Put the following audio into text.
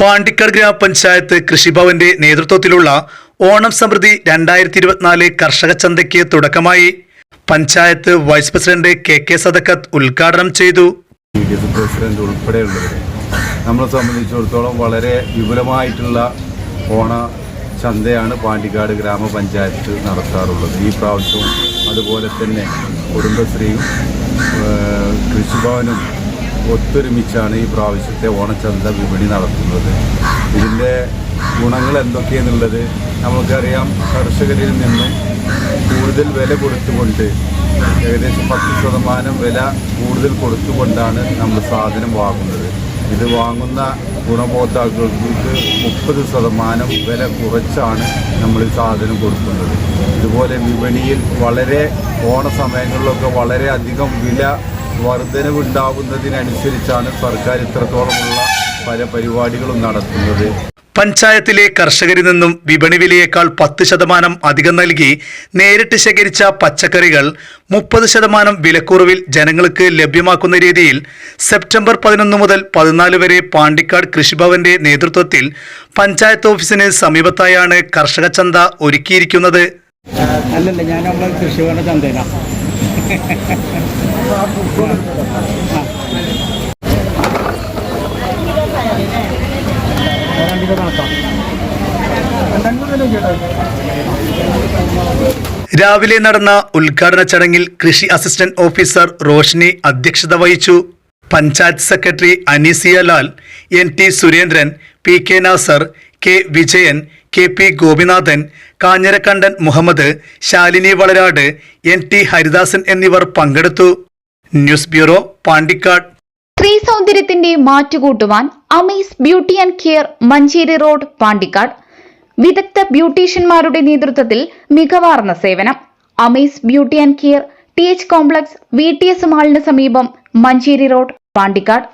പാണ്ടിക്കാട് ഗ്രാമപഞ്ചായത്ത് കൃഷിഭവന്റെ നേതൃത്വത്തിലുള്ള ഓണം സമൃദ്ധി രണ്ടായിരത്തി ഇരുപത്തിനാല് കർഷക ചന്തയ്ക്ക് തുടക്കമായി. Panchayat vice president K K Sadakkath ഉദ്ഘാടനം ചെയ്തു. പ്രസിഡന്റ് ഉൾപ്പെടെയുള്ളവരെ നമ്മളെ സംബന്ധിച്ചിടത്തോളം വളരെ വിപുലമായിട്ടുള്ള ഓണ ചന്തയാണ് പാണ്ടിക്കാട് ഗ്രാമപഞ്ചായത്ത് നടത്താറുള്ളത്. ഈ പ്രാവശ്യവും അതുപോലെ തന്നെ കുടുംബശ്രീയും കൃഷിഭവനും ഒത്തൊരുമിച്ചാണ് ഈ പ്രാവശ്യത്തെ ഓണച്ചന്ത വിപണി നടത്തുന്നത്. ഇതിന്റെ ഗുണങ്ങൾ എന്തൊക്കെയെന്നുള്ളത് നമുക്കറിയാം. കർഷകരിൽ നിന്ന് കൂടുതൽ വില കൊടുത്തുകൊണ്ട് ഏകദേശം പത്ത് ശതമാനം വില കൂടുതൽ കൊടുത്തുകൊണ്ടാണ് നമ്മൾ സാധനം വാങ്ങുന്നത്. ഇത് വാങ്ങുന്ന ഗുണഭോക്താക്കൾക്ക് മുപ്പത് ശതമാനം വില കുറച്ചാണ് നമ്മൾ ഈ സാധനം കൊടുക്കുന്നത്. ഇതുപോലെ വിപണിയിൽ വളരെ ഓണ സമയങ്ങളിലൊക്കെ വളരെ അധികം വില വർധനവുണ്ടാകുന്നതിനനുസരിച്ചാണ് സർക്കാർ ഇത്രത്തോളമുള്ള പല പരിപാടികളും നടത്തുന്നത്. പഞ്ചായത്തിലെ കർഷകരിൽ നിന്നും വിപണി വിലയേക്കാൾ പത്ത് ശതമാനം അധികം നൽകി നേരിട്ട് ശേഖരിച്ച പച്ചക്കറികൾ മുപ്പത് ശതമാനം വിലക്കുറവിൽ ജനങ്ങൾക്ക് ലഭ്യമാക്കുന്ന രീതിയിൽ സെപ്റ്റംബർ പതിനൊന്ന് മുതൽ പതിനാല് വരെ പാണ്ടിക്കാട് കൃഷിഭവന്റെ നേതൃത്വത്തിൽ പഞ്ചായത്ത് ഓഫീസിന് സമീപത്തായാണ് കർഷക ചന്ത ഒരുക്കിയിരിക്കുന്നത്. അല്ലല്ല ഞാൻ നമ്മളെ കൃഷിഭവന ചന്തയിലാണ് രാവിലെ നടന്ന ഉദ്ഘാടന ചടങ്ങിൽ കൃഷി അസിസ്റ്റന്റ് ഓഫീസർ റോഷ്നി അധ്യക്ഷത വഹിച്ചു. Panchayat secretary Aneesia Lal N T Surendran P K Nasar K Vijayan K P Gopinathan Kanjirakkandan Muhammad Shalini Valarad N T Haridasan എന്നിവർ പങ്കെടുത്തു. News bureau Pandikkad. സ്ത്രീ സൗന്ദര്യത്തിന്റെ മാറ്റുകൂട്ടുവാൻ Amees beauty and care Manjeri road Pandikkad. വിദഗ്ധ ബ്യൂട്ടീഷ്യന്മാരുടെ നേതൃത്വത്തിൽ മികവാർന്ന സേവനം. Amees beauty and care T H complex V T S മാളിന് സമീപം മഞ്ചേരി റോഡ് പാണ്ടിക്കാട്.